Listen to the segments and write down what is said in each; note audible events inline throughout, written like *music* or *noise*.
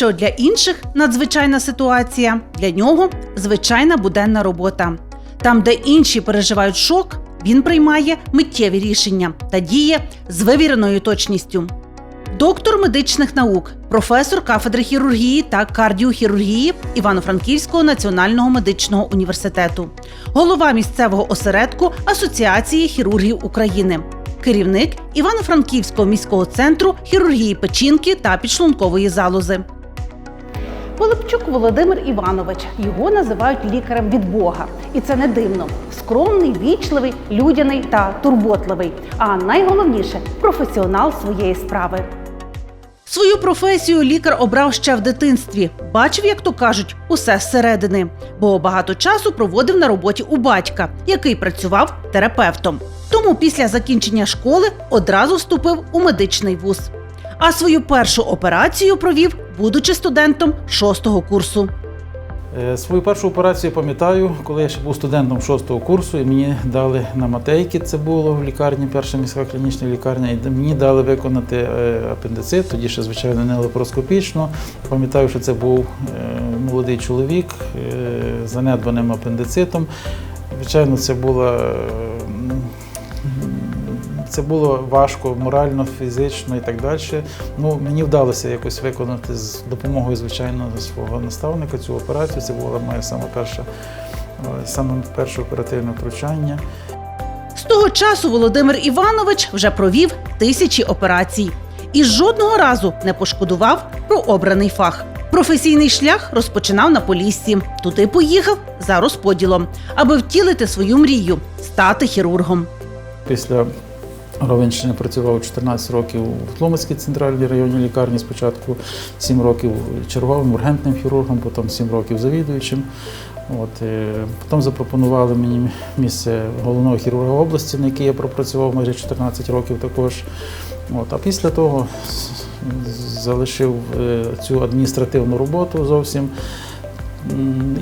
що для інших надзвичайна ситуація, для нього звичайна буденна робота. Там, де інші переживають шок, він приймає миттєві рішення та діє з вивіреною точністю. Доктор медичних наук, професор кафедри хірургії та кардіохірургії Івано-Франківського національного медичного університету, голова місцевого осередку Асоціації хірургів України, керівник Івано-Франківського міського центру хірургії печінки та підшлункової залози. Пилипчук Володимир Іванович. Його називають лікарем від Бога. І це не дивно. Скромний, вічливий, людяний та турботливий. А найголовніше професіонал своєї справи. Свою професію лікар обрав ще в дитинстві. Бачив, як то кажуть, усе зсередини, бо багато часу проводив на роботі у батька, який працював терапевтом. Тому після закінчення школи одразу вступив у медичний вуз. А свою першу операцію провів, будучи студентом шостого курсу. Е, Свою першу операцію пам'ятаю, коли я ще був студентом шостого курсу, і мені дали на Матейки, це було в лікарні, перша міська клінічна лікарня, і мені дали виконати е, апендицит, тоді ще, звичайно, не лапароскопічно. Пам'ятаю, що це був е, молодий чоловік з занедбаним апендицитом. Звичайно, це була. Це було важко морально, фізично і так далі. Ну, мені вдалося якось виконати з допомогою, звичайно, свого наставника цю операцію. Це була моя саме перша, саме перше оперативне втручання. З того часу Володимир Іванович вже провів тисячі операцій і жодного разу не пошкодував про обраний фах. Професійний шлях розпочинав на Поліссі. Туди поїхав за розподілом, аби втілити свою мрію стати хірургом. Після Ровенщини працював 14 років в Тлумацькій центральній районній лікарні. Спочатку 7 років черговим ургентним хірургом, потім 7 років завідуючим. От, е, потім запропонували мені місце головного хірурга області, на який я пропрацював майже 14 років також. От, а після того залишив е, цю адміністративну роботу зовсім.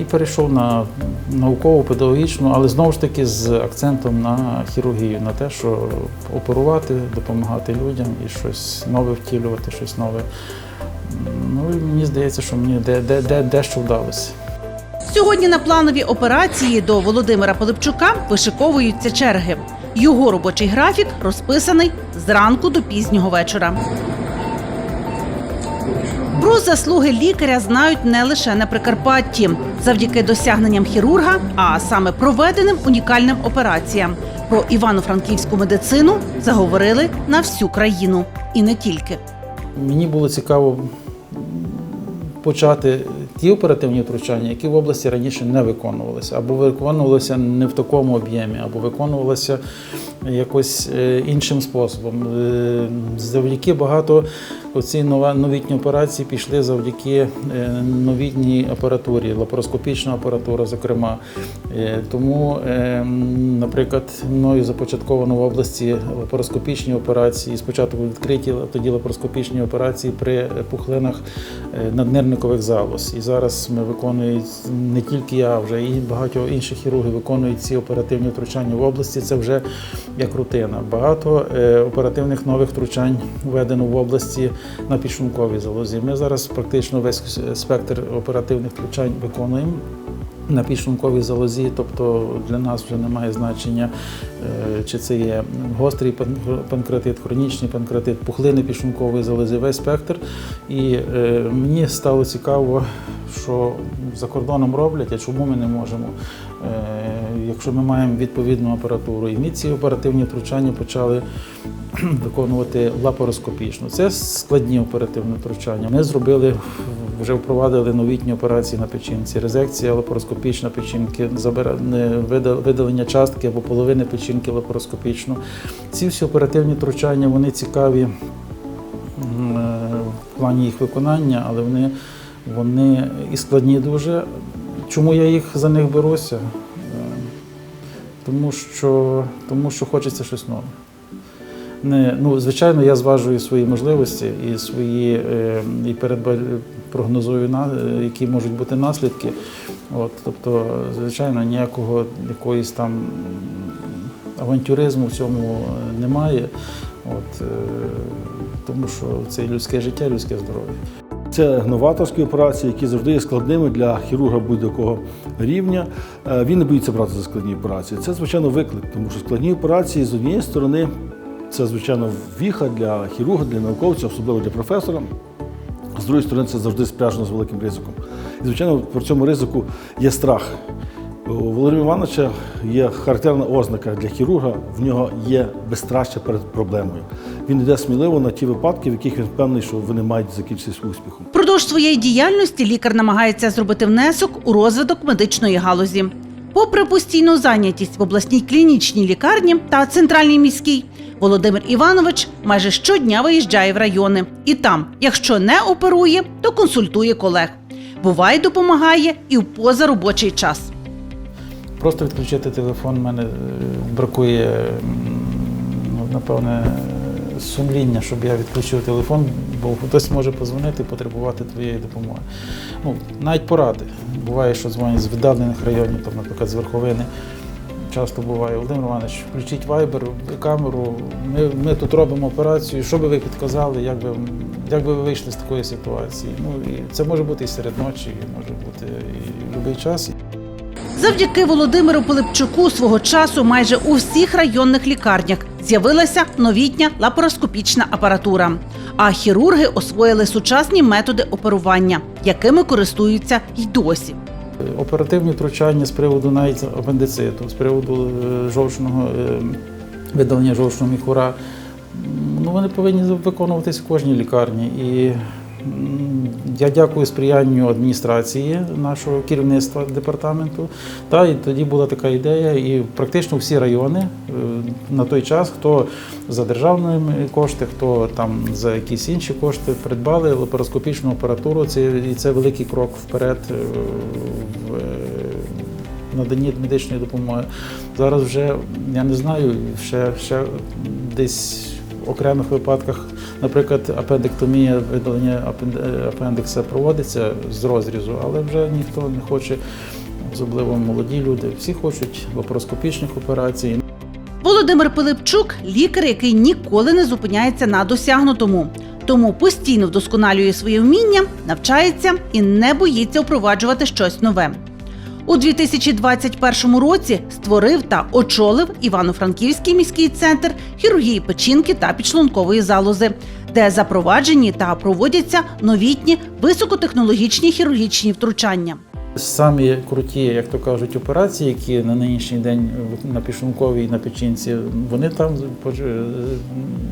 І перейшов на наукову, педагогічну, але знову ж таки з акцентом на хірургію, на те, що оперувати, допомагати людям і щось нове втілювати, щось нове. Ну і мені здається, що мені де, де, де, дещо вдалося. Сьогодні на планові операції до Володимира Пилипчука вишиковуються черги. Його робочий графік розписаний зранку до пізнього вечора. Про заслуги лікаря знають не лише на Прикарпатті, завдяки досягненням хірурга, а саме проведеним унікальним операціям. Про івано-франківську медицину заговорили на всю країну і не тільки. Мені було цікаво почати ті оперативні втручання, які в області раніше не виконувалися, або виконувалися не в такому об'ємі, або виконувалися якось е, іншим способом. Е, Завдяки багато оці новітні операції пішли завдяки е, новітній апаратурі, лапароскопічна апаратура, зокрема. Е, Тому, е, наприклад, мною започатковано в області лапароскопічні операції. Спочатку відкриті, тоді лапароскопічні операції при пухлинах наднирникових залоз. І зараз ми виконуємо не тільки я, вже і багато інших хірургів виконують ці оперативні втручання в області. Це вже як рутина. Багато оперативних нових втручань введено в області на підшлунковій залозі. Ми зараз практично весь спектр оперативних втручань виконуємо. На підшлунковій залозі, тобто для нас вже немає значення, е, чи це є гострий пан- панкреатит, хронічний панкреатит, пухлини підшлункової залози, весь спектр. І е, мені стало цікаво, що за кордоном роблять, а чому ми не можемо, е, якщо ми маємо відповідну апаратуру. І ми ці оперативні втручання почали *clears throat* виконувати лапароскопічно. Це складні оперативні втручання. Ми зробили вже впровадили новітні операції на печінці, резекція лапароскопічна печінки, видалення частки або половини печінки лапароскопічно. Ці всі оперативні втручання вони цікаві в плані їх виконання, але вони, вони і складні дуже. Чому я їх за них беруся? Е, Тому що, тому що хочеться щось нове. Ну, звичайно, я зважую свої можливості і свої е, і передба, прогнозую на е, які можуть бути наслідки. От, тобто, звичайно, ніякого якоїсь там авантюризму в цьому е, немає. От, тому що це людське життя, людське здоров'я. Це новаторські операції, які завжди є складними для хірурга будь-якого рівня. Він не боїться брати за складні операції. Це, звичайно, виклик, тому що складні операції з однієї сторони це, звичайно, віха для хірурга, для науковця, особливо для професора. З другої сторони, це завжди спряжено з великим ризиком. І, звичайно, при цьому ризику є страх. У Володимира Івановича є характерна ознака для хірурга, в нього є безстраща перед проблемою. Він йде сміливо на ті випадки, в яких він впевнений, що вони мають закінчитися успіхом. Впродовж своєї діяльності лікар намагається зробити внесок у розвиток медичної галузі. Попри постійну зайнятість в обласній клінічній лікарні та центральній міській, Володимир Іванович майже щодня виїжджає в райони і там, якщо не оперує, то консультує колег. Буває, допомагає і в позаробочий час. Просто відключити телефон в мене е, бракує, ну, напевне, сумління, щоб я відключив телефон, бо хтось може позвонити і потребувати твоєї допомоги. Ну, навіть поради. Буває, що дзвонять з віддалених районів, там, наприклад, з Верховини. Часто буває, Володимир Іванович, включіть вайбер, камеру. Ми, ми тут робимо операцію. Що би ви підказали, як би, як би ви вийшли з такої ситуації? Ну, і це може бути і серед ночі, і може бути і в будь-який час. Завдяки Володимиру Пилипчуку свого часу майже у всіх районних лікарнях з'явилася новітня лапароскопічна апаратура. А хірурги освоїли сучасні методи оперування, якими користуються й досі. Оперативні втручання з приводу навіть апендициту, з приводу е, жовчного е, видалення жовчного міхура, ну, вони повинні виконуватись в кожній лікарні. І я дякую сприянню адміністрації нашого керівництва департаменту. Та і тоді була така ідея, і практично всі райони е, на той час, хто за державні кошти, хто там за якісь інші кошти придбали лапароскопічну апаратуру. Це і це великий крок вперед е, в е, наданні медичної допомоги. Зараз вже я не знаю, ще, ще десь окремих випадках, наприклад, апендектомія, видалення е, апендикса проводиться з розрізу, але вже ніхто не хоче, особливо молоді люди. Всі хочуть лапароскопічних операцій. Володимир Пилипчук лікар, який ніколи не зупиняється на досягнутому. Тому постійно вдосконалює своє вміння, навчається і не боїться впроваджувати щось нове. У 2021 році створив та очолив Івано-Франківський міський центр хірургії печінки та підшлункової залози, де запроваджені та проводяться новітні високотехнологічні хірургічні втручання. Самі круті, як то кажуть, операції, які на нинішній день на підшлунковій на печінці, вони там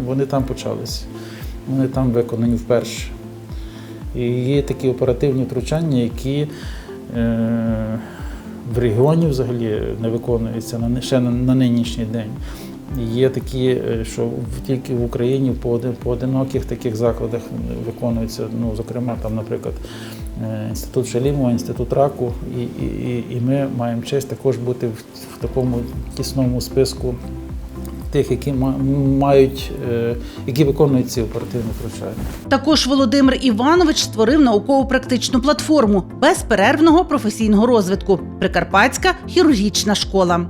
вони там почалися. Вони там виконані вперше. І є такі оперативні втручання, які е, в регіоні взагалі не виконується на, ще на, нинішній день. Є такі, е, що тільки в Україні в пооди- поодиноких таких закладах виконується, ну, зокрема, там, наприклад, е, інститут Шалімова, інститут раку, і, і- і ми маємо честь також бути в, в такому тісному списку тих, які ма- мають, е, які виконують ці оперативні втручання. Також Володимир Іванович створив науково-практичну платформу безперервного професійного розвитку Прикарпатська хірургічна школа.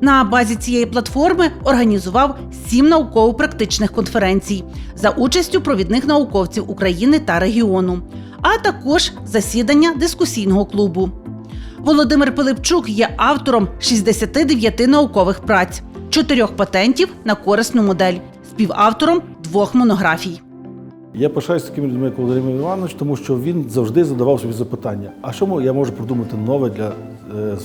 На базі цієї платформи організував сім науково-практичних конференцій за участю провідних науковців України та регіону, а також засідання дискусійного клубу. Володимир Пилипчук є автором 69 наукових праць, чотирьох патентів на корисну модель, співавтором двох монографій. Я пишаюся такими людьми, як Володимир Іванович, тому що він завжди задавав собі запитання: а що я можу придумати нове для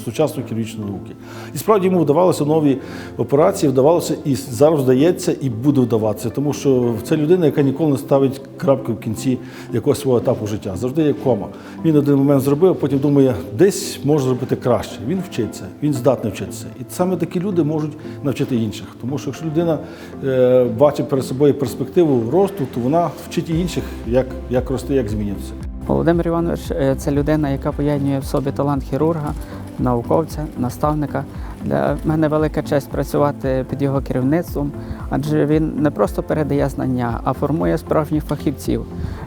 сучасної хірургічної науки? І справді йому вдавалося нові операції, вдавалося і зараз вдається, і буде вдаватися, тому що це людина, яка ніколи не ставить крапки в кінці якогось свого етапу життя. Завжди є кома. Він один момент зробив, а потім думає, десь може зробити краще. Він вчиться, він здатний вчитися. І саме такі люди можуть навчити інших. Тому що якщо людина е, бачить перед собою перспективу росту, то вона вчить і інших, як, як рости, як змінюватися. Володимир Іванович е, це людина, яка поєднує в собі талант хірурга, науковця, наставника. Для мене велика честь працювати під його керівництвом, адже він не просто передає знання, а формує справжніх фахівців,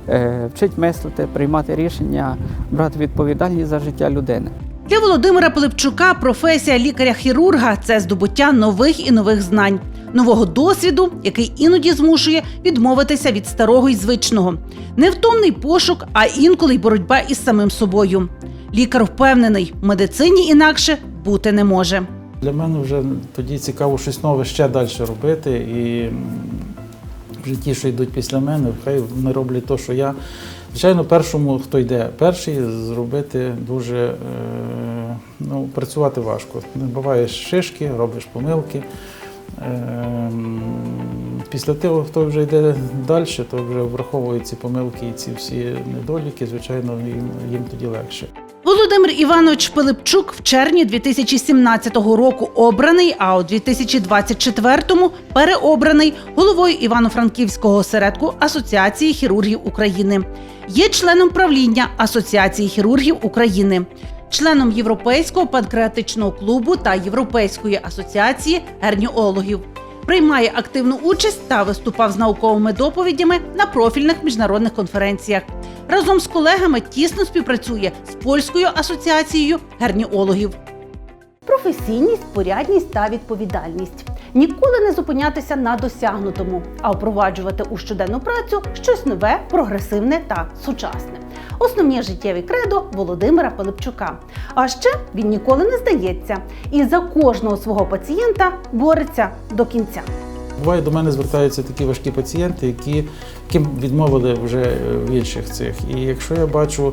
Е, вчить мислити, приймати рішення, брати відповідальність за життя людини. Для Володимира Пилипчука професія лікаря-хірурга це здобуття нових і нових знань, нового досвіду, який іноді змушує відмовитися від старого і звичного. Невтомний пошук, а інколи й боротьба із самим собою. Лікар впевнений, в медицині інакше бути не може. Для мене вже тоді цікаво щось нове ще далі робити. І вже ті, що йдуть після мене, хай вони роблять те, що я. Звичайно, першому, хто йде перший, зробити дуже е, ну, працювати важко. Буваєш шишки, робиш помилки. Ем, Після того, хто вже йде далі, то вже враховує ці помилки і ці всі недоліки, звичайно, їм, їм тоді легше. Володимир Іванович Пилипчук в червні 2017 року обраний, а у 2024-му переобраний головою Івано-Франківського осередку Асоціації хірургів України. Є членом правління Асоціації хірургів України, членом Європейського панкреатичного клубу та Європейської асоціації герніологів. Приймає активну участь та виступав з науковими доповідями на профільних міжнародних конференціях. Разом з колегами тісно співпрацює з польською асоціацією герніологів. Професійність, порядність та відповідальність. Ніколи не зупинятися на досягнутому, а впроваджувати у щоденну працю щось нове, прогресивне та сучасне. Основні життєві кредо Володимира Пилипчука. А ще він ніколи не здається і за кожного свого пацієнта бореться до кінця. Буває, до мене звертаються такі важкі пацієнти, які, яким відмовили вже е, в інших цих. І якщо я бачу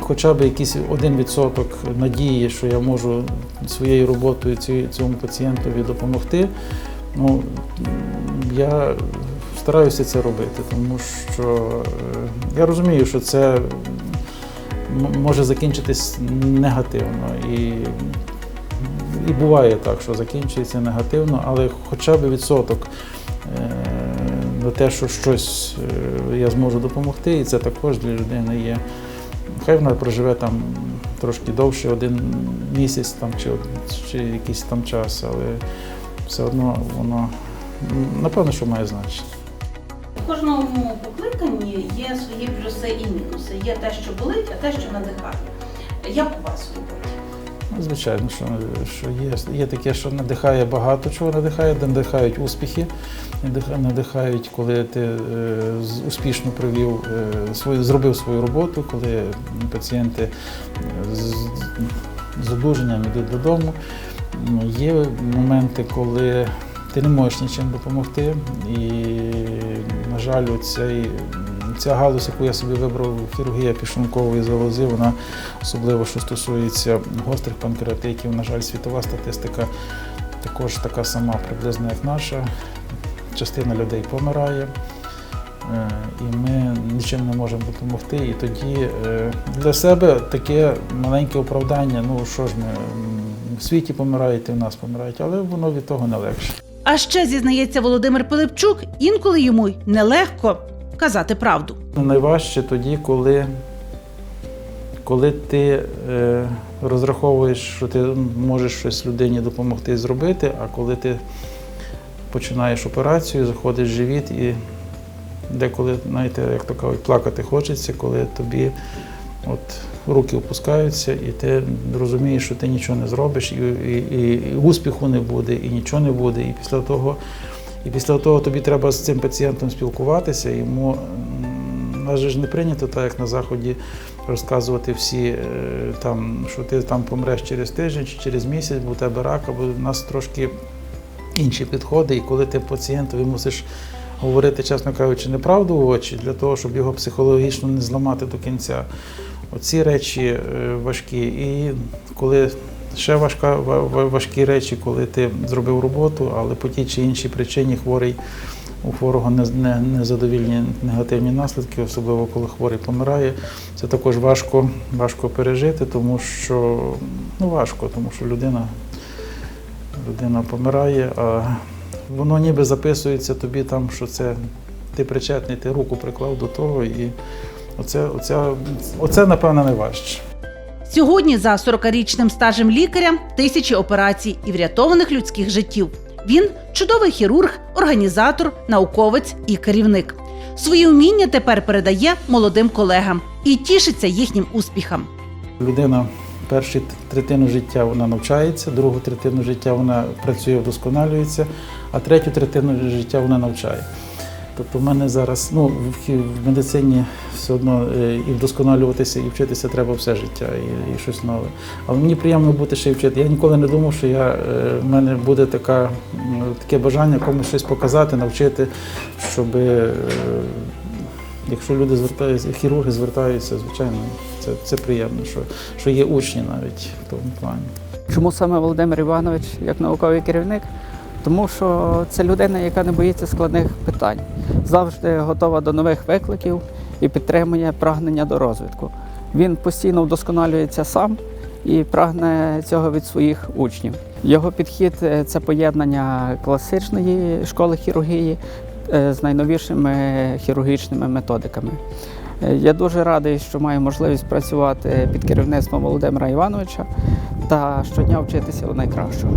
хоча б якийсь один відсоток надії, що я можу своєю роботою цьому пацієнтові допомогти, ну, я стараюся це робити, тому що е, я розумію, що це може закінчитись негативно. І і буває так, що закінчується негативно, але хоча б відсоток е, на те, що щось е, я зможу допомогти, і це також для людини є. Хай вона проживе там трошки довше, один місяць там, чи, чи якийсь там час, але все одно воно напевно, що має значення. У кожному покликанні є свої плюси і мінуси. Є те, що болить, а те, що надихає. Як у вас Звичайно, що, що є, є таке, що надихає багато чого надихає, надихають успіхи, надих- надихають, коли ти е, успішно провів е, свою, зробив свою роботу, коли пацієнти е, з, з одужанням йдуть додому. Ну, Є моменти, коли ти не можеш нічим допомогти. І, на жаль, цей, ця галузь, яку я собі вибрав, хірургія підшлункової залози, вона особливо що стосується гострих панкреатитів, на жаль, світова статистика також така сама приблизно, як наша. Частина людей помирає, е, і ми нічим не можемо допомогти. І тоді е, для себе таке маленьке оправдання, ну що ж ми в світі помирають, і в нас помирають, але воно від того не легше. А ще зізнається Володимир Пилипчук, інколи йому нелегко казати правду. Найважче тоді, коли, коли ти е, розраховуєш, що ти можеш щось людині допомогти зробити, а коли ти починаєш операцію, заходиш в живіт і деколи, знаєте, як то кажуть, плакати хочеться, коли тобі от, руки опускаються, і ти розумієш, що ти нічого не зробиш, і, і, і, і успіху не буде, і нічого не буде. І після того, і після того тобі треба з цим пацієнтом спілкуватися. Йому нас ж не прийнято, так як на заході розказувати всі, е, там, що ти там помреш через тиждень чи через місяць, бо у тебе рак, або в нас трошки інші підходи, і коли ти пацієнтові мусиш говорити, чесно кажучи, неправду в очі для того, щоб його психологічно не зламати до кінця. Оці речі е, важкі. І коли ще важка, ва- ва- важкі речі, коли ти зробив роботу, але по тій чи іншій причині хворий у хворого не, не, негативні наслідки, особливо коли хворий помирає. Це також важко, важко пережити, тому що ну важко, тому що людина, людина помирає, а воно ніби записується тобі там, що це ти причетний, ти руку приклав до того, і оце, оце, оце напевно, найважче. Сьогодні за 40-річним стажем лікаря тисячі операцій і врятованих людських життів. Він чудовий хірург, організатор, науковець і керівник. Свої вміння тепер передає молодим колегам і тішиться їхнім успіхам. Людина першу третину життя вона навчається, другу третину життя вона працює, вдосконалюється, а третю третину життя вона навчає. Тобто в мене зараз ну, в, медицині все одно е, і вдосконалюватися, і вчитися треба все життя, і, і щось нове. Але мені приємно бути ще й вчити. Я ніколи не думав, що я, е, в мене буде така, таке бажання комусь щось показати, навчити, щоб е, якщо люди звертаються, хірурги звертаються, звичайно, це, це приємно, що, що є учні навіть в тому плані. Чому саме Володимир Іванович як науковий керівник? Тому що це людина, яка не боїться складних питань, завжди готова до нових викликів і підтримує прагнення до розвитку. Він постійно вдосконалюється сам і прагне цього від своїх учнів. Його підхід е, це поєднання класичної школи хірургії е, з найновішими хірургічними методиками. Е, Я дуже радий, що маю можливість працювати під керівництвом Володимира Івановича та щодня вчитися у найкращого.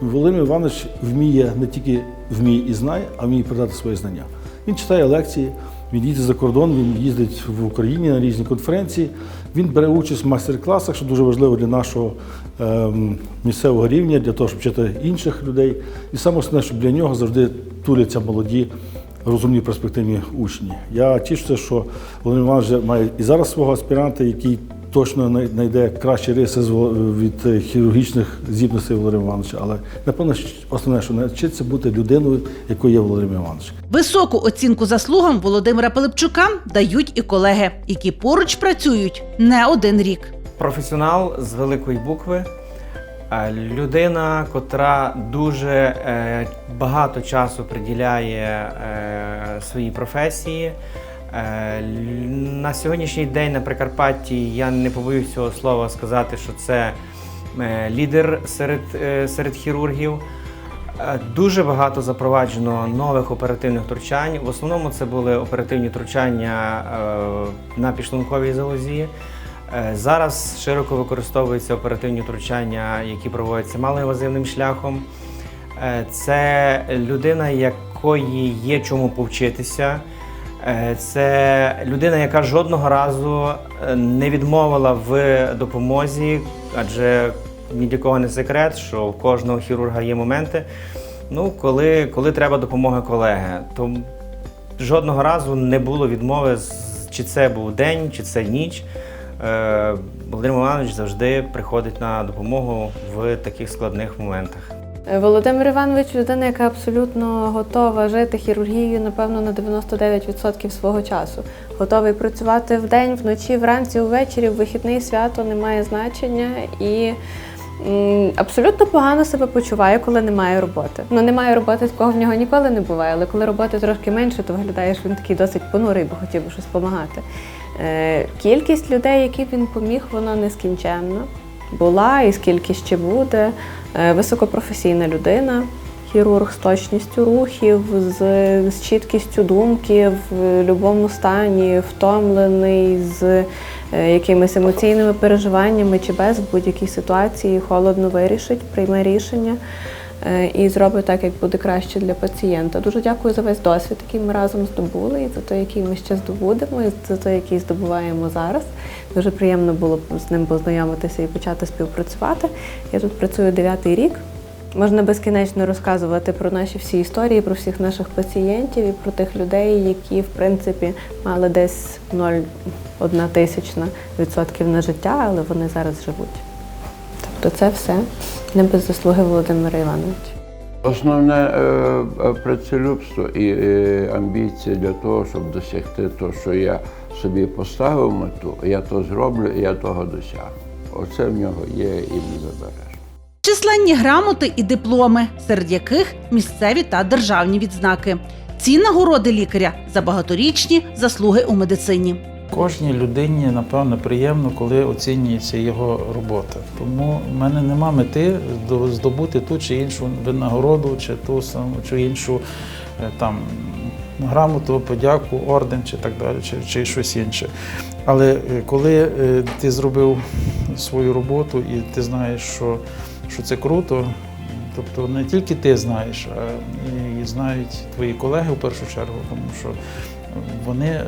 Володимир Іванович вміє не тільки вміє і знає, а вміє передати свої знання. Він читає лекції, він їздить за кордон, він їздить в Україні на різні конференції. Він бере участь в майстер-класах, що дуже важливо для нашого ем, місцевого рівня, для того, щоб вчити інших людей. І саме основне, щоб для нього завжди туляться молоді, розумні перспективні учні. Я тішуся, що Володимир Іванович має і зараз свого аспіранта, який точно най- знайде кращі риси з від е, хірургічних здібностей Володимира Івановича. Але напевно, основне, що навчитися бути людиною, якою є Володимир Іванович. Високу оцінку заслугам Володимира Пилипчука дають і колеги, які поруч працюють не один рік. професіонал з великої букви, е, людина, котра дуже е, багато часу приділяє своїй професії. Е, На сьогоднішній день на Прикарпатті я не побоюсь цього слова сказати, що це е, лідер серед, е, серед хірургів. Дуже багато запроваджено нових оперативних втручань. В основному це були оперативні втручання на підшлунковій залозі. Зараз широко використовуються оперативні втручання, які проводяться малоінвазивним шляхом. Це людина, якої є чому повчитися. Е, Це людина, яка жодного разу е, не відмовила в допомозі, адже ні для кого не секрет, що у кожного хірурга є моменти, ну, коли, коли треба допомога колеги. То жодного разу не було відмови, чи це був день, чи це ніч. Е, Володимир Іванович завжди приходить на допомогу в таких складних моментах. Володимир Іванович людина, яка абсолютно готова жити хірургією, напевно, на 99% свого часу. Готовий працювати вдень, вночі, вранці, увечері, в вихідний свято немає значення і абсолютно погано себе почуває, коли немає роботи. Ну, немає роботи, такого в нього ніколи не буває, але коли роботи трошки менше, то виглядає, що він такий досить понурий, бо хотів би щось допомагати. Е, кількість людей, які він поміг, вона нескінченна. Була і скільки ще буде. Е, Високопрофесійна людина, хірург з точністю рухів, з, з чіткістю думки в будь-якому стані, втомлений, з е, якимись емоційними переживаннями чи без в будь-якій ситуації холодно вирішить, прийме рішення і зробить так, як буде краще для пацієнта. Дуже дякую за весь досвід, який ми разом здобули, і за той, який ми ще здобудемо, і за той, який здобуваємо зараз. Дуже приємно було з ним познайомитися і почати співпрацювати. Я тут працюю дев'ятий рік. Можна безкінечно розказувати про наші всі історії, про всіх наших пацієнтів і про тих людей, які в принципі мали десь 0,1 тисячна відсотків на життя, але вони зараз живуть. Тобто це все не без заслуги Володимира Івановича. Основне е, е, працелюбство і е, амбіція для того, щоб досягти того, що я собі поставив мету, я то зроблю, і я того досягну. Оце в нього є і не забереш. Численні грамоти і дипломи, серед яких місцеві та державні відзнаки. Ці нагороди лікаря за багаторічні заслуги у медицині. Кожній людині, напевно, приємно, коли оцінюється його робота. Тому в мене нема мети здобути ту чи іншу винагороду, чи ту саму чи іншу е, там грамоту, подяку, орден чи так далі, чи, чи щось інше. Але е, коли е, ти зробив свою роботу і ти знаєш, що, що це круто. Тобто не тільки ти знаєш, а і знають твої колеги в першу чергу, тому що вони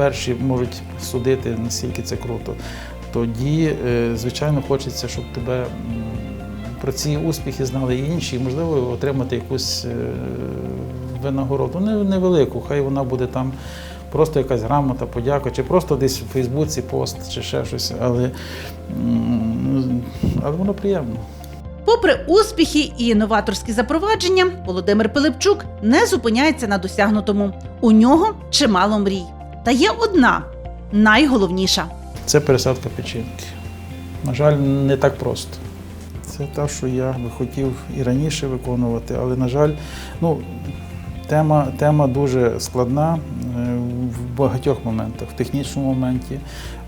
перші можуть судити, наскільки це круто. тоді, е, звичайно, хочеться, щоб тебе про ці успіхи знали і інші, і, можливо, отримати якусь е, винагороду. Невелику, хай вона буде там просто якась грамота, подяка, чи просто десь в Фейсбуці пост, чи ще щось, але, але воно приємно. Попри успіхи і інноваторські запровадження, Володимир Пилипчук не зупиняється на досягнутому. У нього чимало мрій. Та є одна найголовніша. Це пересадка печінки. На жаль, не так просто. Це те, що я би хотів і раніше виконувати, але, на жаль, ну, тема, тема дуже складна е, в багатьох моментах: в технічному моменті,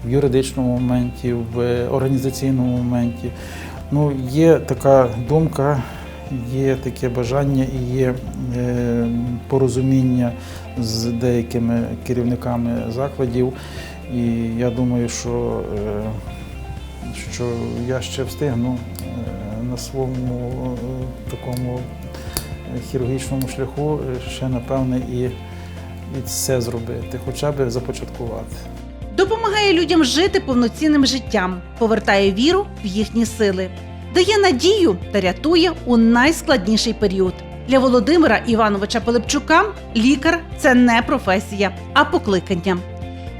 в юридичному моменті, в організаційному моменті. Ну, є така думка, є таке бажання і є е, порозуміння з деякими керівниками закладів. І я думаю, що, е, що я ще встигну е, на своєму е, такому хірургічному шляху ще напевне і, і це зробити, хоча б започаткувати. Допомагає людям жити повноцінним життям, повертає віру в їхні сили, дає надію та рятує у найскладніший період. Для Володимира Івановича Пилипчука лікар це не професія, а покликання.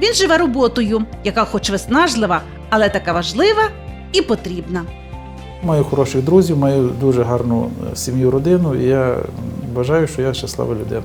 Він живе роботою, яка, хоч виснажлива, але така важлива і потрібна. Маю хороших друзів, маю дуже гарну е, сім'ю, родину, і я бажаю, що я щаслива людина.